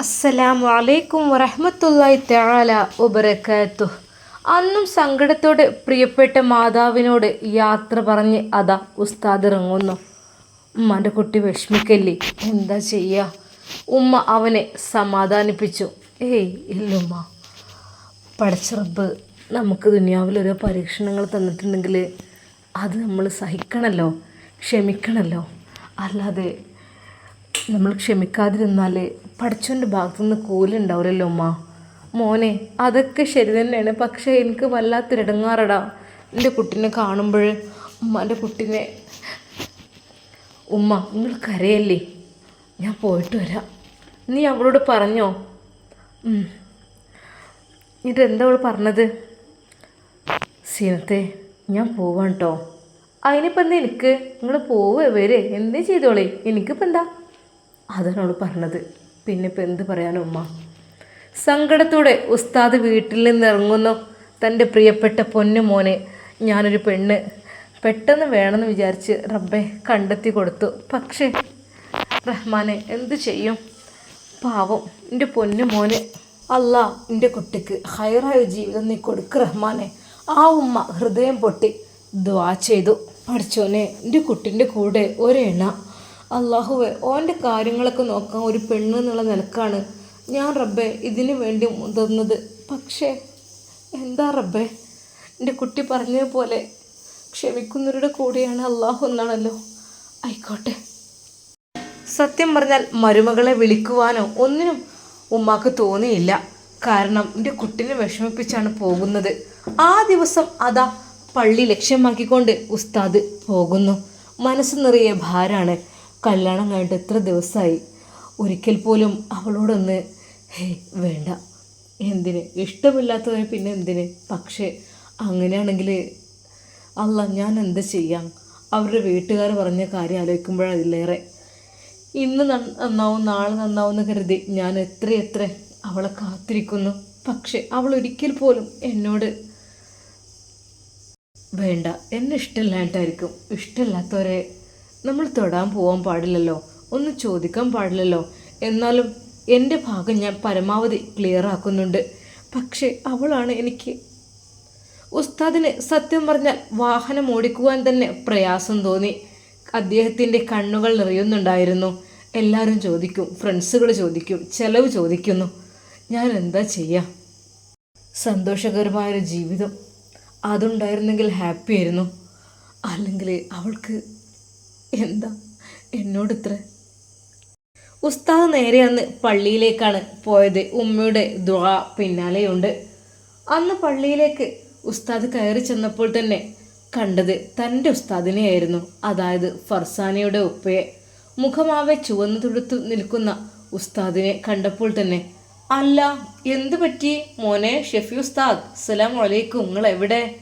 അസ്സലാമു അലൈക്കും വറഹ്മത്തുള്ളാഹി തആല വബറകാതുഹു. അന്നും സങ്കടത്തോടെ പ്രിയപ്പെട്ട മാതാവിനോട് യാത്ര പറഞ്ഞ് അതാ ഉസ്താദ് ഇറങ്ങുന്നു. ഉമ്മാന്റെ കുട്ടി വിഷമിക്കല്ലേ? എന്താ ചെയ്യുക ഉമ്മ അവനെ സമാധാനിപ്പിച്ചു. ഏയ് ഇല്ലുമ്മ പടച്ചിറപ്പ് നമുക്ക് ദുനിയാവിൽ ഓരോ പരീക്ഷണങ്ങൾ തന്നിട്ടുണ്ടെങ്കിൽ അത് നമ്മൾ സഹിക്കണമല്ലോ ക്ഷമിക്കണമല്ലോ അല്ലാതെ നമ്മൾ ക്ഷമിക്കാതിരുന്നാൽ പഠിച്ചവന്റെ ഭാഗത്തുനിന്ന് കൂലുണ്ടാവില്ലല്ലോ ഉമ്മ. മോനെ അതൊക്കെ ശരി തന്നെയാണ്. പക്ഷേ എനിക്ക് വല്ലാത്തൊരിടങ്ങാറടാ എന്റെ കുട്ടീനെ കാണുമ്പോൾ ഉമ്മാന്റെ കുട്ടീനെ. ഉമ്മ നിങ്ങൾ കരയല്ലേ? ഞാൻ പോയിട്ട് വരാം. നീ അവളോട് പറഞ്ഞോ. എന്നിട്ട് എന്താ അവൾ പറഞ്ഞത്? സീനത്തെ ഞാൻ പോവാണ് കേട്ടോ അതിനിപ്പോൾ എന്താ എനിക്ക്? നിങ്ങൾ പോവേ വരെ. എന്തേ ചെയ്തോളേ? എനിക്കിപ്പോൾ എന്താ? അതാണ് അവൾ പറഞ്ഞത്. പിന്നെ ഇപ്പം എന്ത് പറയാനുമ്മ സങ്കടത്തോടെ ഉസ്താദ് വീട്ടിൽ നിന്ന് ഇറങ്ങുന്നു. തന്റെ പ്രിയപ്പെട്ട പൊന്നു മോനെ ഞാനൊരു പെണ്ണ്. പെട്ടെന്ന് വേണമെന്ന് വിചാരിച്ച് റബ്ബെ കണ്ടെത്തി കൊടുത്തു. പക്ഷേ റഹ്മാനെ എന്ത് ചെയ്യും? പാവം എന്റെ പൊന്നു മോന്. അല്ല എന്റെ കുട്ടിക്ക് ഹയറായ ജീവിതം നീ കൊടുക്ക് റഹ്മാനെ. ആ ഉമ്മ ഹൃദയം പൊട്ടി ദ്വാ ചെയ്തു. പഠിച്ചോനെ എന്റെ കുട്ടിന്റെ കൂടെ ഒരെണ്ണ. അള്ളാഹുവെ ഓന്റെ കാര്യങ്ങളൊക്കെ നോക്കാൻ ഒരു പെണ്ണ് എന്നുള്ള നിലക്കാണ് ഞാൻ റബ്ബെ ഇതിനു വേണ്ടി മുതിർന്നത് പക്ഷേ എന്താ റബ്ബെ? എന്റെ കുട്ടി പറഞ്ഞതുപോലെ ക്ഷമിക്കുന്നവരുടെ കൂടെയാണ് അള്ളാഹു എന്നാണല്ലോ. ആയിക്കോട്ടെ. സത്യം പറഞ്ഞാൽ മരുമകളെ വിളിക്കുവാനോ ഒന്നിനും ഉമ്മാക്ക് തോന്നിയില്ല. കാരണം എന്റെ കുട്ടിനെ വിഷമിപ്പിച്ചാണ് പോകുന്നത്. ആ ദിവസം അതാ പള്ളി ലക്ഷ്യമാക്കിക്കൊണ്ട് ഉസ്താദ് പോകുന്നു. മനസ്സ് നിറയെ ഭാരാണ്. കല്യാണം കഴിഞ്ഞിട്ട് എത്ര ദിവസമായി ഒരിക്കൽ പോലും അവളോടൊന്ന് ഹേ വേണ്ട. എന്തിന്? ഇഷ്ടമില്ലാത്തവരെ പിന്നെ എന്തിന്? പക്ഷേ അങ്ങനെയാണെങ്കിൽ അല്ല ഞാൻ എന്ത് ചെയ്യാം? അവരുടെ വീട്ടുകാർ പറഞ്ഞ കാര്യം ആലോചിക്കുമ്പോഴതിലേറെ. ഇന്ന് നന്ന- നന്നാവും നാളെ നന്നാവും എന്ന് കരുതി ഞാൻ എത്ര എത്ര അവളെ കാത്തിരിക്കുന്നു. പക്ഷെ അവൾ ഒരിക്കൽ പോലും എന്നോട് വേണ്ട. എന്നെ ഇഷ്ടമില്ലായിട്ടായിരിക്കും ഇഷ്ടമില്ലാത്തവരെ നമ്മൾ തൊടാൻ പോകാൻ പാടില്ലല്ലോ ഒന്ന് ചോദിക്കാൻ പാടില്ലല്ലോ. എന്നാലും എന്റെ ഭാഗം ഞാൻ പരമാവധി ക്ലിയർ ആക്കുന്നുണ്ട്. പക്ഷേ അവളാണ് എനിക്ക്. ഉസ്താദിന് സത്യം പറഞ്ഞാൽ വാഹനം ഓടിക്കുവാൻ തന്നെ പ്രയാസം തോന്നി. അദ്ദേഹത്തിന്റെ കണ്ണുകൾ നിറയുന്നുണ്ടായിരുന്നു. എല്ലാവരും ചോദിക്കും ഫ്രണ്ട്സുകൾ ചോദിക്കും ചെലവ് ചോദിക്കുന്നു. ഞാൻ എന്താ ചെയ്യുക സന്തോഷകരമായൊരു ജീവിതം. അതുണ്ടായിരുന്നെങ്കിൽ ഹാപ്പി ആയിരുന്നു. അല്ലെങ്കിൽ അവൾക്ക് എന്താ? എന്നോട് ഇത്ര ഉസ്താദ് നേരെ അന്ന് പള്ളിയിലേക്കാണ് പോയത്. ഉമ്മയുടെ ദുആ പിന്നാലെയുണ്ട്. അന്ന് പള്ളിയിലേക്ക് ഉസ്താദ് കയറി ചെന്നപ്പോൾ തന്നെ കണ്ടത് തന്റെ ഉസ്താദിനെയായിരുന്നു. അതായത് ഫർസാനയുടെ ഉപ്പയെ. മുഖമാവെ ചുവന്നു തുടുത്തു നിൽക്കുന്ന ഉസ്താദിനെ കണ്ടപ്പോൾ തന്നെ അല്ല എന്ത് പറ്റി? മോനെ ഷെഫി ഉസ്താദ് സലാം വലൈക്കും നിങ്ങൾ എവിടെ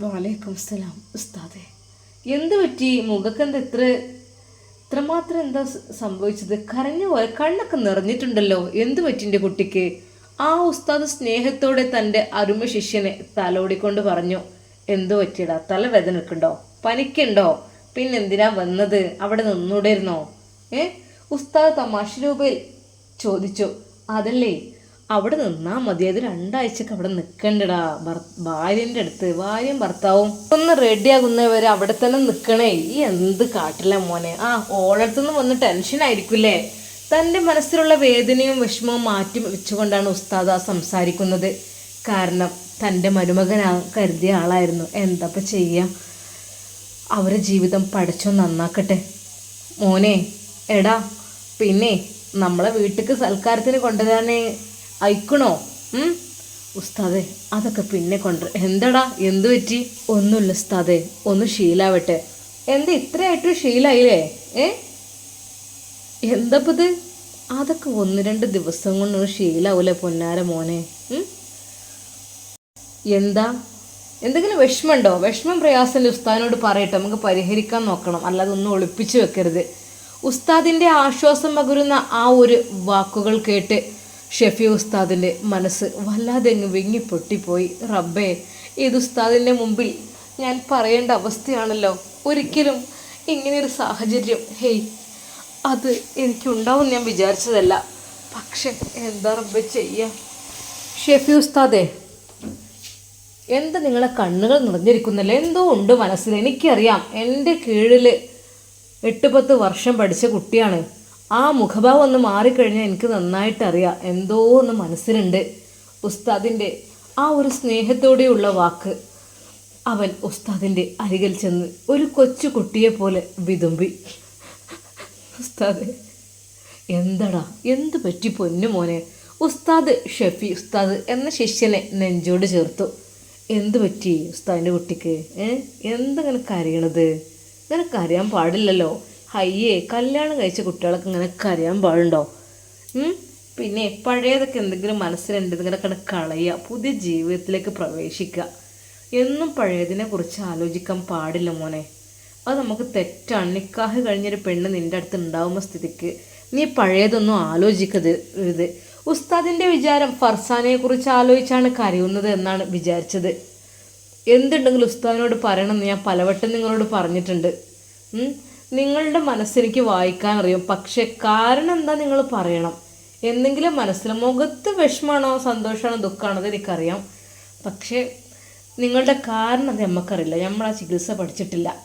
വാലേക്കും സലാം ഉസ്താദെ. എന്ത് പറ്റി? മുഖക്കെന്ത് എത്ര ഇത്രമാത്രം എന്താ സംഭവിച്ചത്? കരഞ്ഞ പോലെ കണ്ണൊക്കെ നിറഞ്ഞിട്ടുണ്ടല്ലോ. എന്ത് പറ്റി എന്റെ കുട്ടിക്ക്? ആ ഉസ്താദ് സ്നേഹത്തോടെ തന്റെ അരുമ ശിഷ്യനെ തലോടിക്കൊണ്ട് പറഞ്ഞു എന്തു പറ്റിയടാ? തലവേദന വേദനക്കുണ്ടോ പനിക്കുണ്ടോ പിന്നെന്തിനാ വന്നത്? അവിടെ നിന്നൂടായിരുന്നോ? ഏ? ഉസ്താദ് തമാശ രൂപയിൽ ചോദിച്ചു അതല്ലേ? അവിടെ നിന്നാ മതി. അത് രണ്ടാഴ്ചക്ക് അവിടെ നിൽക്കണ്ടടാ ഭാര്യന്റെ അടുത്ത് ഭാര്യയും ഭർത്താവും ഒന്ന് റെഡി ആകുന്നവരെ അവിടെ തന്നെ നിൽക്കണേ ഈ എന്ത് കാട്ടില്ല മോനെ? ആ ഓളടുത്തുനിന്ന് വന്ന് ടെൻഷൻ ആയിരിക്കില്ലേ? തന്റെ മനസ്സിലുള്ള വേദനയും വിഷമവും മാറ്റി വെച്ചുകൊണ്ടാണ് ഉസ്താദ് ആ സംസാരിക്കുന്നത്. കാരണം തന്റെ മരുമകനാ കരുതിയ ആളായിരുന്നു. എന്തപ്പം ചെയ്യുക അവരെ ജീവിതം പഠിച്ചോ നന്നാക്കട്ടെ. മോനെ എടാ പിന്നെ നമ്മളെ വീട്ടിക്ക് സൽക്കാരത്തിന് കൊണ്ടുവരാനേ അയക്കണോ? ഉസ്താദേ അതൊക്കെ പിന്നെ കൊണ്ട് എന്തടാ? എന്തു പറ്റി? ഒന്നുമില്ല ഉസ്താദെ ഒന്ന് ശീലാവട്ടെ. എന്താ ഇത്രയായിട്ടും ശീലായില്ലേ? ഏ? എന്തപ്പത്? അതൊക്കെ ഒന്ന് രണ്ട് ദിവസം കൊണ്ട് ശീലാവൂലേ പൊന്നാര മോനെ. എന്താ? എന്തെങ്കിലും വിഷമമുണ്ടോ? വിഷമം പ്രയാസം ഉസ്താദിനോട് പറയട്ടെ. നമുക്ക് പരിഹരിക്കാൻ നോക്കണം. അല്ലാതെ ഒന്നും ഒളിപ്പിച്ചു വെക്കരുത്. ഉസ്താദിന്റെ ആശ്വാസം പകരുന്ന ആ ഒരു വാക്കുകൾ കേട്ട് ഷെഫി ഉസ്താദിന്റെ മനസ്സ് വല്ലാതെ അങ്ങ് വിങ്ങി പൊട്ടിപ്പോയി റബ്ബേ ഇത് ഉസ്താദിന്റെ മുമ്പിൽ ഞാൻ പറയേണ്ട അവസ്ഥയാണല്ലോ. ഒരിക്കലും ഇങ്ങനെയൊരു സാഹചര്യം. ഹേയ് അത് എനിക്കുണ്ടാവും ഞാൻ വിചാരിച്ചതല്ല. പക്ഷെ എന്താ റബ്ബ് ചെയ്യാ? ഷെഫി ഉസ്താദേ എന്താ നിങ്ങളെ കണ്ണുകൾ നിറഞ്ഞിരിക്കുന്നല്ലോ? എന്തോ ഉണ്ട് മനസ്സിൽ. എനിക്കറിയാം. എന്റെ കീഴിൽ എട്ട് പത്ത് വർഷം പഠിച്ച കുട്ടിയാണ്. ആ മുഖഭാവം ഒന്ന് മാറിക്കഴിഞ്ഞാൽ എനിക്ക് നന്നായിട്ടറിയാം. എന്തോ ഒന്ന് മനസ്സിലുണ്ട്. ഉസ്താദിന്റെ ആ ഒരു സ്നേഹത്തോടെയുള്ള വാക്ക്. അവൻ ഉസ്താദിന്റെ അരികിൽ ചെന്ന് ഒരു കൊച്ചു കുട്ടിയെ പോലെ വിതുമ്പി. ഉസ്താദ് എന്തടാ? എന്ത് പറ്റി പൊന്നു മോനെ? ഉസ്താദ് ഷെഫി ഉസ്താദ് എന്ന ശിഷ്യനെ നെഞ്ചോട് ചേർത്തു. എന്ത് പറ്റി ഉസ്താദിന്റെ കുട്ടിക്ക്? ഏ? എന്തങ്ങനെ കരയണത്? കരയാൻ പാടില്ലല്ലോ. ഹയ്യേ കല്യാണം കഴിച്ച കുട്ടികളൊക്കെ ഇങ്ങനെ കരയാൻ പാടുണ്ടോ? പിന്നെ പഴയതൊക്കെ എന്തെങ്കിലും മനസ്സിലുണ്ട് ഇങ്ങനെ കളയുക പുതിയ ജീവിതത്തിലേക്ക് പ്രവേശിക്കുക. എന്നും പഴയതിനെ കുറിച്ച് ആലോചിക്കാൻ പാടില്ല മോനെ. അത് നമുക്ക് തെറ്റാണ്. നിക്കാഹ് കഴിഞ്ഞൊരു പെണ്ണ് നിന്റെ അടുത്ത് ഉണ്ടാവുന്ന സ്ഥിതിക്ക് നീ പഴയതൊന്നും ആലോചിക്കരുത്. ഉസ്താദിന്റെ വിചാരം ഫർസാനെ കുറിച്ച് ആലോചിച്ചാണ് കരയുന്നത് എന്നാണ് വിചാരിച്ചത്. എന്തുണ്ടെങ്കിലും ഉസ്താദിനോട് പറയണമെന്ന് ഞാൻ പലവട്ടം നിങ്ങളോട് പറഞ്ഞിട്ടുണ്ട്? നിങ്ങളുടെ മനസ്സിലേക്ക് വായിക്കാൻ അറിയും. പക്ഷെ കാരണം എന്താ നിങ്ങൾ പറയണം? എന്തെങ്കിലും മനസ്സിൽ മുഖത്ത് വിഷമാണോ സന്തോഷമാണോ ദുഃഖമാണോ അത് എനിക്കറിയാം. പക്ഷേ നിങ്ങളുടെ കാരണം അത് നമുക്കറിയില്ല നമ്മൾ ആ ചികിത്സ പഠിച്ചിട്ടില്ല.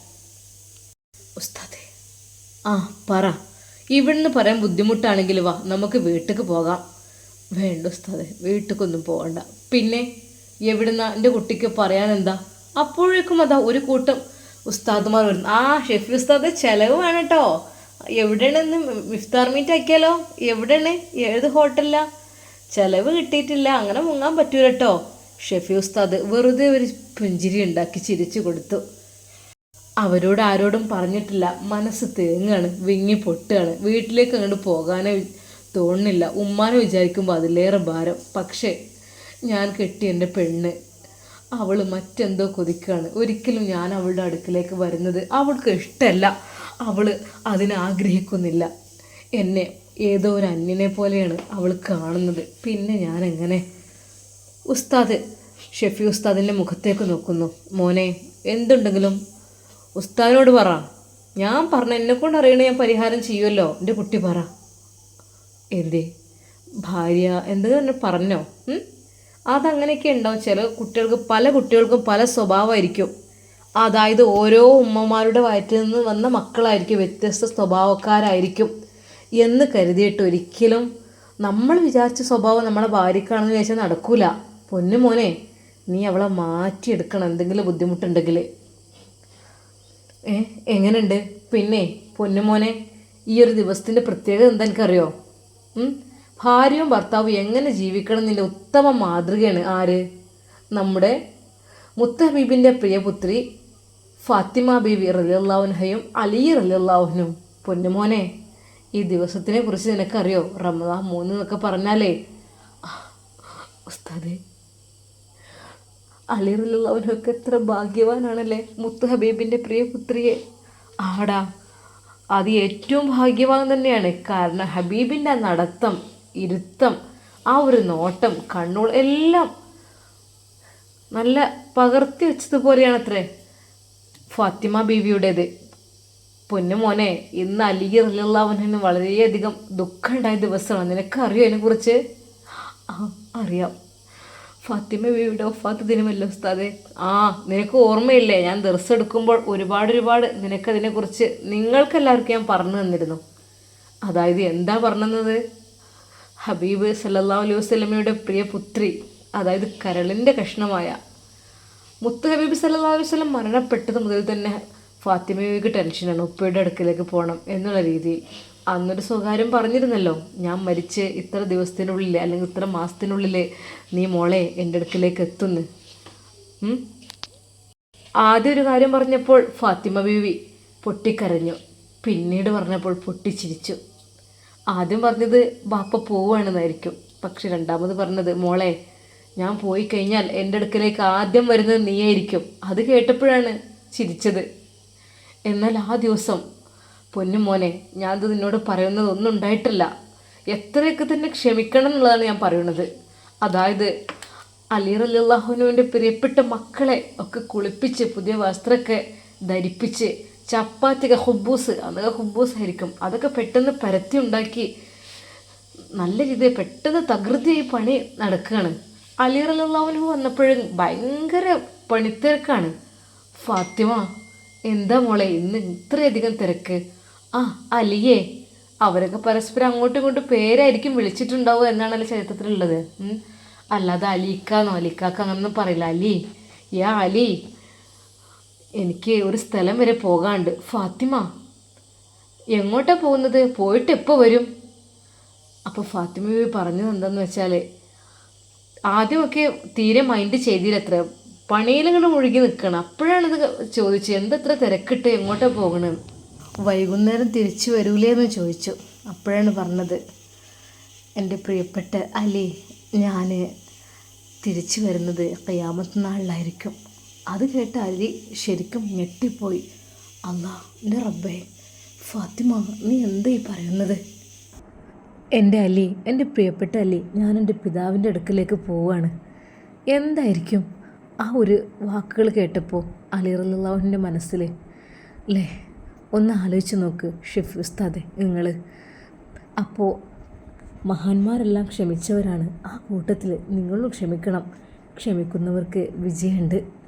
ഉസ്താദേ ആ പറ. ഇവിടുന്ന് പറയാൻ ബുദ്ധിമുട്ടാണെങ്കിൽ വാ നമുക്ക് വീട്ടിലേക്ക് പോകാം. വേണ്ട ഉസ്താദെ വീട്ടിലേക്കൊന്നും പോകണ്ട. പിന്നെ എവിടുന്ന എന്റെ കുട്ടിക്ക് പറയാൻ എന്താ? അപ്പോഴേക്കും അതാ ഒരു കൂട്ടം ഉസ്താദുമാർ വരുന്നു. ആ ഷെഫി ഉസ്താദ് ചിലവ് വേണം കേട്ടോ എവിടെയാണെന്ന് ഇഫ്താർ മീറ്റ് ആക്കിയാലോ? എവിടെയാണ്? ഏത് ഹോട്ടലിലാണ് ചിലവ് കിട്ടിയിട്ടില്ല. അങ്ങനെ മുങ്ങാൻ പറ്റൂല കേട്ടോ ഷെഫി ഉസ്താദ് വെറുതെ ഒരു പുഞ്ചിരി ഉണ്ടാക്കി ചിരിച്ചു കൊടുത്തു. അവരോട് ആരോടും പറഞ്ഞിട്ടില്ല. മനസ്സ് തേങ്ങാണ് വിങ്ങി പൊട്ടുകയാണ് വീട്ടിലേക്ക് അങ്ങോട്ട് പോകാനേ തോന്നുന്നില്ല. ഉമ്മാനെ വിചാരിക്കുമ്പോൾ അതിലേറെ ഭാരം. പക്ഷേ ഞാൻ കെട്ടി എന്റെ പെണ്ണ് അവൾ മറ്റെന്തോ കൊതിക്കുകയാണ്. ഒരിക്കലും ഞാൻ അവളുടെ അടുക്കിലേക്ക് വരുന്നത് അവൾക്ക് ഇഷ്ടമല്ല. അവൾ അതിനാഗ്രഹിക്കുന്നില്ല എന്നെ ഏതോ ഒരു അന്യനെ പോലെയാണ് അവൾ കാണുന്നത്. പിന്നെ ഞാൻ എങ്ങനെ ഉസ്താദ് ഷെഫി ഉസ്താദിന്റെ മുഖത്തേക്ക് നോക്കുന്നു. മോനെ എന്തുണ്ടെങ്കിലും? ഉസ്താദിനോട് പറ. ഞാൻ പറഞ്ഞ എന്നെക്കൊണ്ട് അറിയണേ ഞാൻ പരിഹാരം ചെയ്യുമല്ലോ എന്റെ കുട്ടി പറ. എന്തേ? ഭാര്യ എന്തെങ്കിലും പറഞ്ഞോ? ഉം? അതങ്ങനെയൊക്കെ ഉണ്ടാവും. ചില കുട്ടികൾക്ക് പല കുട്ടികൾക്കും പല സ്വഭാവമായിരിക്കും. അതായത് ഓരോ ഉമ്മമാരുടെ വയറ്റിൽ നിന്ന് വന്ന മക്കളായിരിക്കും വ്യത്യസ്ത സ്വഭാവക്കാരായിരിക്കും എന്ന് കരുതിയിട്ട് ഒരിക്കലും നമ്മൾ വിചാരിച്ച സ്വഭാവം നമ്മളെ ഭാര്യക്കാണെന്ന് വിചാരിച്ചാൽ നടക്കൂല. പൊന്നു മോനെ നീ അവളെ മാറ്റിയെടുക്കണം. എന്തെങ്കിലും ബുദ്ധിമുട്ടുണ്ടെങ്കിൽ ഏ എങ്ങനെയുണ്ട്? പിന്നെ പൊന്നുമോനെ ഈ ഒരു ദിവസത്തിന്റെ പ്രത്യേകത എന്താ എനിക്കറിയോ? ഭാര്യയും ഭർത്താവും എങ്ങനെ ജീവിക്കണം എന്നതിന്റെ ഉത്തമ മാതൃകയാണ് ആര്? നമ്മുടെ മുത്തഹബീബിന്റെ പ്രിയപുത്രി ഫാത്തിമ ബീവി റലിയുള്ളാഹുനഹയും അലി റലിയുള്ളാഹുനും പൊന്നുമോനെ ഈ ദിവസത്തിനെ കുറിച്ച് നിനക്കറിയോ? റമദാൻ മൂന്ന് എന്നൊക്കെ പറഞ്ഞാലേ. ഉസ്താദേ അലി റലിയുള്ളാഹുനൊക്കെ എത്ര ഭാഗ്യവാനാണല്ലേ? മുത്തഹബീബിന്റെ പ്രിയപുത്രിയെ. ആടാ അത് ഏറ്റവും ഭാഗ്യവാൻ തന്നെയാണ്. കാരണം ഹബീബിന്റെ നടത്തം ഇരുത്തം ആ ഒരു നോട്ടം കണ്ണുകൾ എല്ലാം നല്ല പകർത്തി വെച്ചതുപോലെയാണ് അത്രേ. ഫാത്തിമ ബീവിയുടേത്. പൊന്നു മോനെ ഇന്ന് അലി റലിയുള്ളവനു വളരെയധികം ദുഃഖമുണ്ടായ ദിവസമാണ്. നിനക്കറിയോ അതിനെക്കുറിച്ച്? ആ അറിയാം. ഫാത്തിമ ബീവിയുടെ ഒഫാത്ത് ദിനമല്ലോ ഉസ്താദെ? ആ നിനക്ക് ഓർമ്മയില്ലേ? ഞാൻ ദിവസം എടുക്കുമ്പോൾ ഒരുപാട് ഒരുപാട് നിനക്കതിനെക്കുറിച്ച് നിങ്ങൾക്കെല്ലാവർക്കും ഞാൻ പറഞ്ഞു തന്നിരുന്നു. അതായത് എന്താ പറഞ്ഞത്? ഹബീബ് സല്ലാ അലൈഹി വസല്ലമയുടെ പ്രിയ പുത്രി അതായത് കരളിന്റെ കഷ്ണമായ മുത്ത് ഹബീബ് സല്ലാ അലൈഹി വസ്ലം മരണപ്പെട്ടത് മുതൽ തന്നെ ഫാത്തിമയ്ക്ക് ടെൻഷനാണ് ഉപ്പയുടെ അടുക്കിലേക്ക് പോകണം എന്നുള്ള രീതിയിൽ. അന്നൊരു സ്വകാര്യം പറഞ്ഞിരുന്നല്ലോ ഞാൻ മരിച്ച് ഇത്ര ദിവസത്തിനുള്ളിൽ അല്ലെങ്കിൽ ഇത്ര മാസത്തിനുള്ളിൽ നീ മോളെ എന്റെ അടുക്കിലേക്ക് എത്തുന്നു. ആദ്യം ഒരു കാര്യം പറഞ്ഞപ്പോൾ ഫാത്തിമ ബീവി പൊട്ടിക്കരഞ്ഞു. പിന്നീട് പറഞ്ഞപ്പോൾ പൊട്ടിച്ചിരിച്ചു. ആദ്യം പറഞ്ഞത് ബാപ്പ പോവുകയാണെന്നായിരിക്കും. പക്ഷെ രണ്ടാമത് പറഞ്ഞത് മോളെ ഞാൻ പോയി കഴിഞ്ഞാൽ എന്റെ അടുക്കലേക്ക് ആദ്യം വരുന്നത് നീയായിരിക്കും. അത് കേട്ടപ്പോഴാണ് ചിരിച്ചത്. എന്നാൽ ആ ദിവസം പൊന്നു മോനെ ഞാനത് നിന്നോട് പറയുന്നത് ഒന്നും ഉണ്ടായിട്ടില്ല. എത്രയൊക്കെ തന്നെ ക്ഷമിക്കണം എന്നുള്ളതാണ് ഞാൻ പറയുന്നത്. അതായത് അലി റലിള്ളാഹുനുവിന്റെ പ്രിയപ്പെട്ട മക്കളെ ഒക്കെ കുളിപ്പിച്ച് പുതിയ വസ്ത്രമൊക്കെ ധരിപ്പിച്ച് ചപ്പാത്തിയൊക്കെ ഹുബൂസ് അതൊക്കെ ഹുബൂസ് ആയിരിക്കും. അതൊക്കെ പെട്ടെന്ന് പരത്തി ഉണ്ടാക്കി നല്ല രീതിയിൽ പെട്ടെന്ന് തകൃതി ഈ പണി നടക്കുകയാണ്. അലിറലാവിന് വന്നപ്പോഴും ഭയങ്കര പണിത്തിരക്കാണ്. ഫാത്തിമ എന്താ മോളെ ഇന്ന് ഇത്രയധികം തിരക്ക്. ആ അലിയേ അവരൊക്കെ പരസ്പരം അങ്ങോട്ടും ഇങ്ങോട്ടും പേരായിരിക്കും വിളിച്ചിട്ടുണ്ടാവുക എന്നാണല്ലോ ചരിത്രത്തിലുള്ളത്. അല്ലാതെ അലിക്കാന്നോ അലിക്കാക്ക അങ്ങനൊന്നും പറയില്ല. അലി യാ അലി എനിക്ക് ഒരു സ്ഥലം വരെ പോകാണ്ട്. ഫാത്തിമ എങ്ങോട്ടാണ് പോകുന്നത്? പോയിട്ട് എപ്പോൾ വരും? അപ്പോൾ ഫാത്തിമ പറഞ്ഞത് എന്താന്ന് വെച്ചാൽ ആദ്യമൊക്കെ തീരെ മൈൻഡ് ചെയ്തില്ല അത്ര പണിയിലങ്ങോട്ട് മുഴുകി നിൽക്കണം. അപ്പോഴാണ് ഇത് ചോദിച്ചത് എന്തത്ര തിരക്കിട്ട് എങ്ങോട്ടാണ് പോകണത് വൈകുന്നേരം തിരിച്ചു വരൂലേ എന്ന് ചോദിച്ചു. അപ്പോഴാണ് പറഞ്ഞത് എന്റെ പ്രിയപ്പെട്ട അലി ഞാൻ തിരിച്ചു വരുന്നത് കയ്യാമത്ത് നാളിലായിരിക്കും. അത് കേട്ട അലി ശരിക്കും ഞെട്ടിപ്പോയി. അല്ലാ എന്റെ റബ്ബേ ഫാത്തിമ നീ എന്തായി പറയുന്നത്? എന്റെ അലി എന്റെ പ്രിയപ്പെട്ട അലി ഞാൻ എന്റെ പിതാവിന്റെ അടുക്കലേക്ക് പോവുകയാണ്. എന്തായിരിക്കും ആ ഒരു വാക്കുകൾ കേട്ടപ്പോൾ അലി അലിറുള്ളവന്റെ മനസ്സിൽ അല്ലേ ഒന്ന് ആലോചിച്ച് നോക്ക് ഷിഫ് ഉസ്താദെ നിങ്ങൾ അപ്പോൾ മഹാന്മാരെല്ലാം ക്ഷമിച്ചവരാണ്. ആ കൂട്ടത്തിൽ നിങ്ങളും ക്ഷമിക്കണം. ക്ഷമിക്കുന്നവർക്ക് വിജയമുണ്ട്.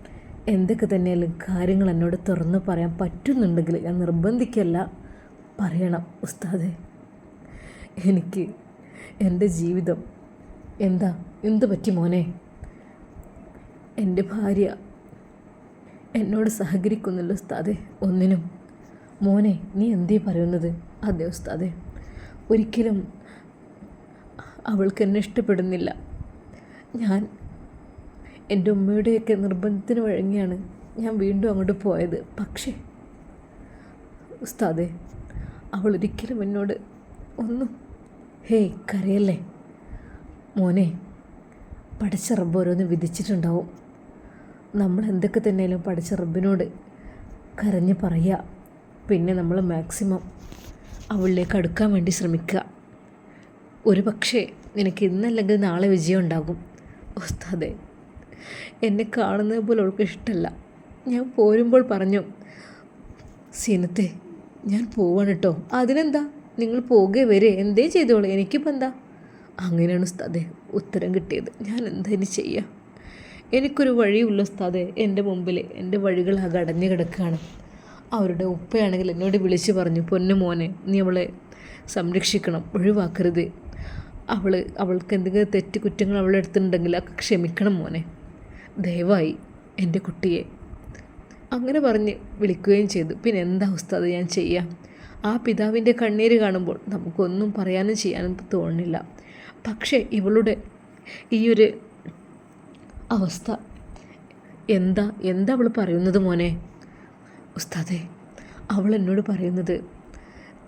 എന്തൊക്കെ തന്നെയാലും കാര്യങ്ങൾ എന്നോട് തുറന്ന് പറയാൻ പറ്റുന്നുണ്ടെങ്കിൽ ഞാൻ നിർബന്ധിക്കല്ല. പറയണം ഉസ്താദെ. എനിക്ക് എന്റെ ജീവിതം എന്താ? എന്ത് പറ്റി മോനെ? എന്റെ ഭാര്യ എന്നോട് സഹകരിക്കുന്നില്ല ഉസ്താദെ. ഒന്നിനും. മോനെ നീ എന്തേ പറയുന്നത്? അതെ ഉസ്താദെ. ഒരിക്കലും അവൾക്ക് എന്നെ ഇഷ്ടപ്പെടുന്നില്ല. ഞാൻ എന്റെ ഉമ്മയുടെയൊക്കെ നിർബന്ധത്തിന് വഴങ്ങിയാണ് ഞാൻ വീണ്ടും അങ്ങോട്ട് പോയത്. പക്ഷേ ഉസ്താദേ അവൾ ഒരിക്കലും എന്നോട് ഒന്നും ഹേയ് കരയല്ലേ? മോനെ പഠിച്ച റബ്ബ് ഓരോന്ന് വിധിച്ചിട്ടുണ്ടാവും. നമ്മൾ എന്തൊക്കെ തന്നെയാലും പഠിച്ച റബ്ബിനോട് കരഞ്ഞ് പറയുക. പിന്നെ നമ്മൾ മാക്സിമം അവളിലേക്ക് അടുക്കാൻ വേണ്ടി ശ്രമിക്കുക. ഒരു പക്ഷേ നിനക്ക് ഇന്നല്ലെങ്കിൽ നാളെ വിജയം ഉണ്ടാകും. ഉസ്താദെ എന്നെ കാണുന്നത് പോലും അവൾക്ക് ഇഷ്ടമല്ല ഞാൻ പോരുമ്പോൾ പറഞ്ഞു സീനത്തെ ഞാൻ പോവാണ് കേട്ടോ അതിനെന്താ? നിങ്ങൾ പോകുക വരെ എന്തേ ചെയ്തോളൂ? എനിക്കിപ്പോൾ എന്താ? അങ്ങനെയാണ് ഉസ്താദെ ഉത്തരം കിട്ടിയത്. ഞാൻ എന്താ ഇനി ചെയ്യുക എനിക്കൊരു വഴിയുള്ള ഉസ്താദെ. എന്റെ മുമ്പിൽ എന്റെ വഴികൾ ആകെ അടഞ്ഞു കിടക്കുകയാണ് അവരുടെ ഉപ്പയാണെങ്കിൽ എന്നോട് വിളിച്ച് പറഞ്ഞു പൊന്നു മോനെ നീ അവളെ സംരക്ഷിക്കണം. ഒഴിവാക്കരുത്. അവൾ അവൾക്ക് എന്തെങ്കിലും തെറ്റ് കുറ്റങ്ങൾ അവളെടുത്തിട്ടുണ്ടെങ്കിൽ ക്ഷമിക്കണം മോനെ. ദയവായി എന്റെ കുട്ടിയെ അങ്ങനെ പറഞ്ഞ് വിളിക്കുകയും ചെയ്തു. പിന്നെ എന്താ ഉസ്താദ് ഞാൻ ചെയ്യാം? ആ പിതാവിന്റെ കണ്ണീര് കാണുമ്പോൾ നമുക്കൊന്നും പറയാനും ചെയ്യാനും തോന്നില്ല പക്ഷേ ഇവളുടെ ഈ ഒരു അവസ്ഥ എന്താ? എന്താ അവൾ പറയുന്നത് മോനെ? ഉസ്താദേ അവൾ എന്നോട് പറയുന്നത്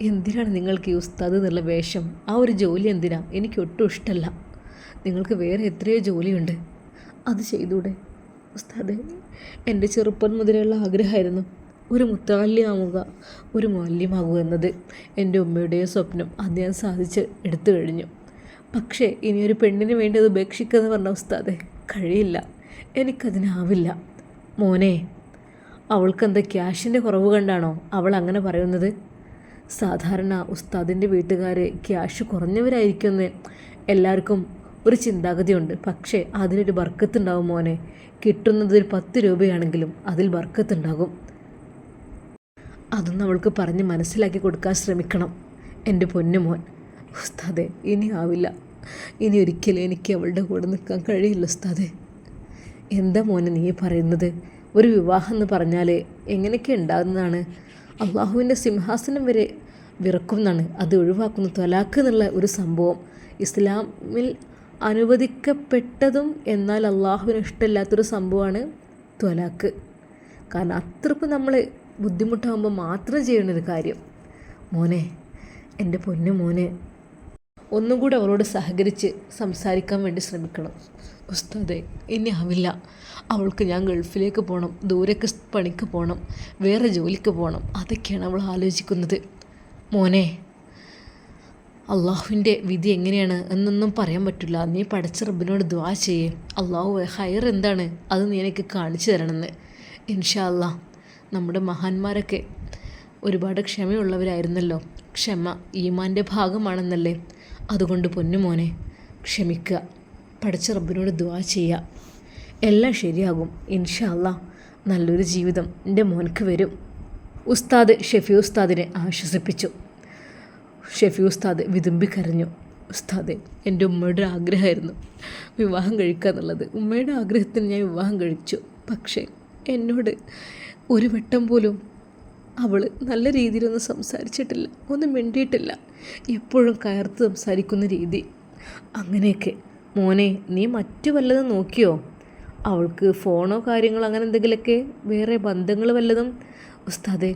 എന്തിനാണ് നിങ്ങൾക്ക് ഈ ഉസ്താദ് എന്നുള്ള വേഷം? ആ ഒരു ജോലി എന്തിനാ? എനിക്ക് ഒട്ടും ഇഷ്ടമല്ല നിങ്ങൾക്ക് വേറെ എത്രയോ ജോലിയുണ്ട്. അത് ചെയ്തൂടെ? ഉസ്താദെ എന്റെ ചെറുപ്പം മുതലുള്ള ആഗ്രഹമായിരുന്നു ഒരു മുത്താല്യമാവുക ഒരു മാല്യമാകുക എന്നത്. എന്റെ ഉമ്മയുടെ സ്വപ്നം അത് ഞാൻ സാധിച്ച് എടുത്തു കഴിഞ്ഞു. പക്ഷേ ഇനി ഒരു പെണ്ണിന് വേണ്ടി അത് ഉപേക്ഷിക്കുക എന്ന് പറഞ്ഞ ഉസ്താദെ കഴിയില്ല. എനിക്കതിനാവില്ല. മോനെ അവൾക്കെന്താ ക്യാഷിന്റെ കുറവ് കണ്ടാണോ അവൾ അങ്ങനെ പറയുന്നത്? സാധാരണ ഉസ്താദിന്റെ വീട്ടുകാർ ക്യാഷ് കുറഞ്ഞവരായിരിക്കുമെന്ന് എല്ലാവർക്കും ഒരു ചിന്താഗതിയുണ്ട്. പക്ഷേ അതിനൊരു ബർക്കത്തുണ്ടാവും മോനെ. കിട്ടുന്നത് ഒരു പത്ത് രൂപയാണെങ്കിലും അതിൽ ബർക്കത്തുണ്ടാകും. അതൊന്നും അവൾക്ക് പറഞ്ഞ് മനസ്സിലാക്കി കൊടുക്കാൻ ശ്രമിക്കണം. എന്റെ പൊന്നു മോൻ. ഉസ്താദെ ഇനി ആവില്ല. ഇനി ഒരിക്കലും എനിക്ക് അവളുടെ കൂടെ നിൽക്കാൻ കഴിയില്ല ഉസ്താദെ. എന്താ മോനെ നീ പറയുന്നത്? ഒരു വിവാഹം എന്ന് പറഞ്ഞാൽ എങ്ങനെയൊക്കെ ഉണ്ടാകുന്നതാണ്? അള്ളാഹുവിന്റെ സിംഹാസനം വരെ വിറക്കുന്നതാണ്. അത് ഒഴിവാക്കുന്നു. തൊലാക്ക് എന്നുള്ള ഒരു സംഭവം ഇസ്ലാമിൽ അനുവദിക്കപ്പെട്ടതും എന്നാൽ അള്ളാഹുവിന് ഇഷ്ടമില്ലാത്തൊരു സംഭവമാണ് ത്വലാക്ക്. കാരണം അത്രക്കും നമ്മൾ ബുദ്ധിമുട്ടാകുമ്പോൾ മാത്രം ചെയ്യണൊരു കാര്യം. മോനെ എന്റെ പൊന്നു മോനെ ഒന്നും കൂടെ അവളോട് സഹകരിച്ച് സംസാരിക്കാൻ വേണ്ടി ശ്രമിക്കണം. ഉസ്താദെ ഇനി ആവില്ല. അവൾക്ക് ഞാൻ ഗൾഫിലേക്ക് പോകണം ദൂരേക്ക് പണിക്ക് പോകണം വേറെ ജോലിക്ക് പോകണം. അതൊക്കെയാണ് അവൾ ആലോചിക്കുന്നത്. മോനെ അള്ളാഹുവിന്റെ വിധി എങ്ങനെയാണ് എന്നൊന്നും പറയാൻ പറ്റില്ല. നീ പഠിച്ച റബ്ബിനോട് ദ്വാ ചെയ്യേ. അള്ളാഹു ഹയർ എന്താണ്? അത് നീ എനിക്ക് കാണിച്ചു തരണമെന്ന്. ഇൻഷാ നമ്മുടെ മഹാന്മാരൊക്കെ ഒരുപാട് ക്ഷമയുള്ളവരായിരുന്നല്ലോ. ക്ഷമ ഈമാന്റെ ഭാഗമാണെന്നല്ലേ? അതുകൊണ്ട് പൊന്നുമോനെ ക്ഷമിക്കുക പഠിച്ച റബ്ബിനോട് ദ്വാ ചെയ്യുക എല്ലാം ശരിയാകും. ഇൻഷാ നല്ലൊരു ജീവിതം എന്റെ മോനക്ക് വരും. ഉസ്താദ് ഷെഫി ഉസ്താദിനെ ആശ്വസിപ്പിച്ചു. ഷെഫി ഉസ്താദ് വിതുമ്പി കരഞ്ഞു. ഉസ്താദെ എന്റെ ഉമ്മയുടെ ആഗ്രഹമായിരുന്നു വിവാഹം കഴിക്കുക എന്നുള്ളത്. ഉമ്മയുടെ ആഗ്രഹത്തിന് ഞാൻ വിവാഹം കഴിച്ചു. പക്ഷേ എന്നോട് ഒരു വട്ടം പോലും അവൾ നല്ല രീതിയിലൊന്നും സംസാരിച്ചിട്ടില്ല. ഒന്നും മിണ്ടിയിട്ടില്ല. എപ്പോഴും കയർത്ത് സംസാരിക്കുന്ന രീതി. അങ്ങനെയൊക്കെ. മോനെ നീ മറ്റു വല്ലതും നോക്കിയോ? അവൾക്ക് ഫോണോ കാര്യങ്ങളോ അങ്ങനെ എന്തെങ്കിലുമൊക്കെ? വേറെ ബന്ധങ്ങൾ വല്ലതും? ഉസ്താദേ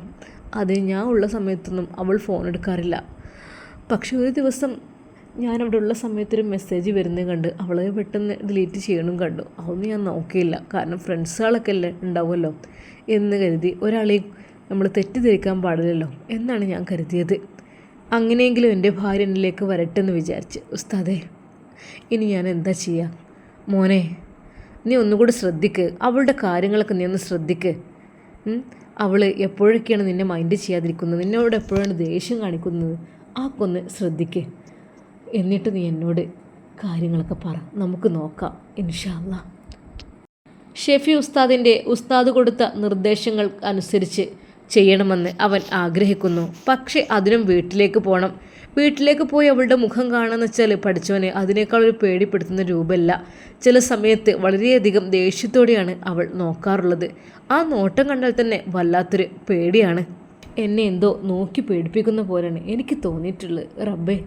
അത് ഞാൻ ഉള്ള സമയത്തൊന്നും അവൾ ഫോൺ എടുക്കാറില്ല. പക്ഷെ ഒരു ദിവസം ഞാൻ അവിടെ ഉള്ള സമയത്തൊരു മെസ്സേജ് വരുന്നത് കണ്ട് അവളെ പെട്ടെന്ന് ഡിലീറ്റ് ചെയ്യണം കണ്ടു. അതൊന്നും ഞാൻ നോക്കിയില്ല. കാരണം ഫ്രണ്ട്സുകളൊക്കെ അല്ലേ ഉണ്ടാവുമല്ലോ എന്ന് കരുതി ഒരാളെയും നമ്മൾ തെറ്റിദ്ധരിക്കാൻ പാടില്ലല്ലോ എന്നാണ് ഞാൻ കരുതിയത്. അങ്ങനെയെങ്കിലും എന്റെ ഭാര്യ എന്നിലേക്ക് വരട്ടെ എന്ന് വിചാരിച്ച് ഉസ്താദേ ഇനി ഞാൻ എന്താ ചെയ്യുക മോനെ നീ ഒന്നുകൂടി ശ്രദ്ധിക്ക്. അവളുടെ കാര്യങ്ങളൊക്കെ നീ ഒന്ന് ശ്രദ്ധിക്ക്. അവൾ എപ്പോഴൊക്കെയാണ് നിന്നെ മൈൻഡ് ചെയ്യാതിരിക്കുന്നത്? നിന്നോട് എപ്പോഴാണ് ദേഷ്യം കാണിക്കുന്നത്? ആ കൊന്ന് ശ്രദ്ധിക്ക്. എന്നിട്ട് നീ എന്നോട് കാര്യങ്ങളൊക്കെ പറ. നമുക്ക് നോക്കാം. ഇൻഷാല്ല ഷെഫി ഉസ്താദിന്റെ ഉസ്താദ് കൊടുത്ത നിർദ്ദേശങ്ങൾ അനുസരിച്ച് ചെയ്യണമെന്ന് അവൻ ആഗ്രഹിക്കുന്നു. പക്ഷേ അതിനും വീട്ടിലേക്ക് പോകണം വീട്ടിലേക്ക് പോയി അവളുടെ മുഖം കാണാന്ന് വെച്ചാൽ പഠിച്ചവനെ അതിനേക്കാൾ ഒരു പേടിപ്പെടുത്തുന്ന രൂപമല്ല ചില സമയത്ത് വളരെയധികം ദേഷ്യത്തോടെയാണ് അവൾ നോക്കാറുള്ളത്. ആ നോട്ടം കണ്ടാൽ തന്നെ വല്ലാത്തൊരു പേടിയാണ്. എന്നെ എന്തോ നോക്കി പേടിപ്പിക്കുന്ന പോലെയാണ് എനിക്ക് തോന്നിയിട്ടുള്ളത്. റബ്ബേ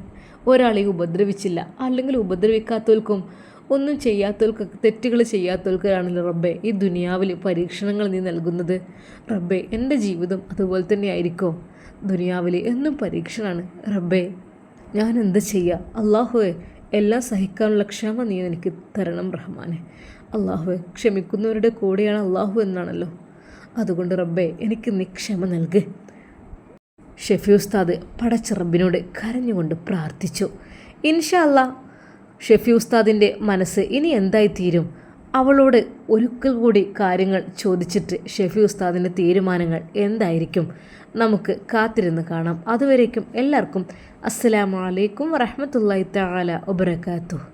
ഒരാളെ ഉപദ്രവിച്ചില്ല. അല്ലെങ്കിൽ ഉപദ്രവിക്കാത്തവർക്കും ഒന്നും ചെയ്യാത്തവർക്കൊക്കെ തെറ്റുകൾ ചെയ്യാത്തവർക്കാണല്ലോ റബ്ബെ ഈ ദുനിയാവിൽ പരീക്ഷണങ്ങൾ നീ നൽകുന്നത്. റബ്ബെ എന്റെ ജീവിതം അതുപോലെ തന്നെ ആയിരിക്കോ? ദുനിയാവിൽ എന്നും പരീക്ഷണമാണ് റബ്ബേ ഞാൻ എന്താ ചെയ്യുക അള്ളാഹുവെ എല്ലാം സഹിക്കാനുള്ള ക്ഷമ നീ എനിക്ക് തരണം റഹ്മാനെ. അള്ളാഹുവെ ക്ഷമിക്കുന്നവരുടെ കൂടെയാണ് അള്ളാഹു എന്നാണല്ലോ. അതുകൊണ്ട് റബ്ബേ എനിക്ക് നീ ക്ഷമ നൽക്. ഷെഫി ഉസ്താദ് പടച്ച റബ്ബിനോട് കരഞ്ഞുകൊണ്ട് പ്രാർത്ഥിച്ചു. ഇൻഷല്ല ഷെഫി ഉസ്താദിന്റെ മനസ്സ് ഇനി എന്തായിത്തീരും? അവളോട് ഒരിക്കൽ കൂടി കാര്യങ്ങൾ ചോദിച്ചിട്ട് ഷെഫി ഉസ്താദിന്റെ തീരുമാനങ്ങൾ എന്തായിരിക്കും? നമുക്ക് കാത്തിരുന്ന് കാണാം. അതുവരേക്കും എല്ലാവർക്കും അസ്സലാമലൈക്കും വറഹമത്തല്ലാ തആല വബറകാതുഹു.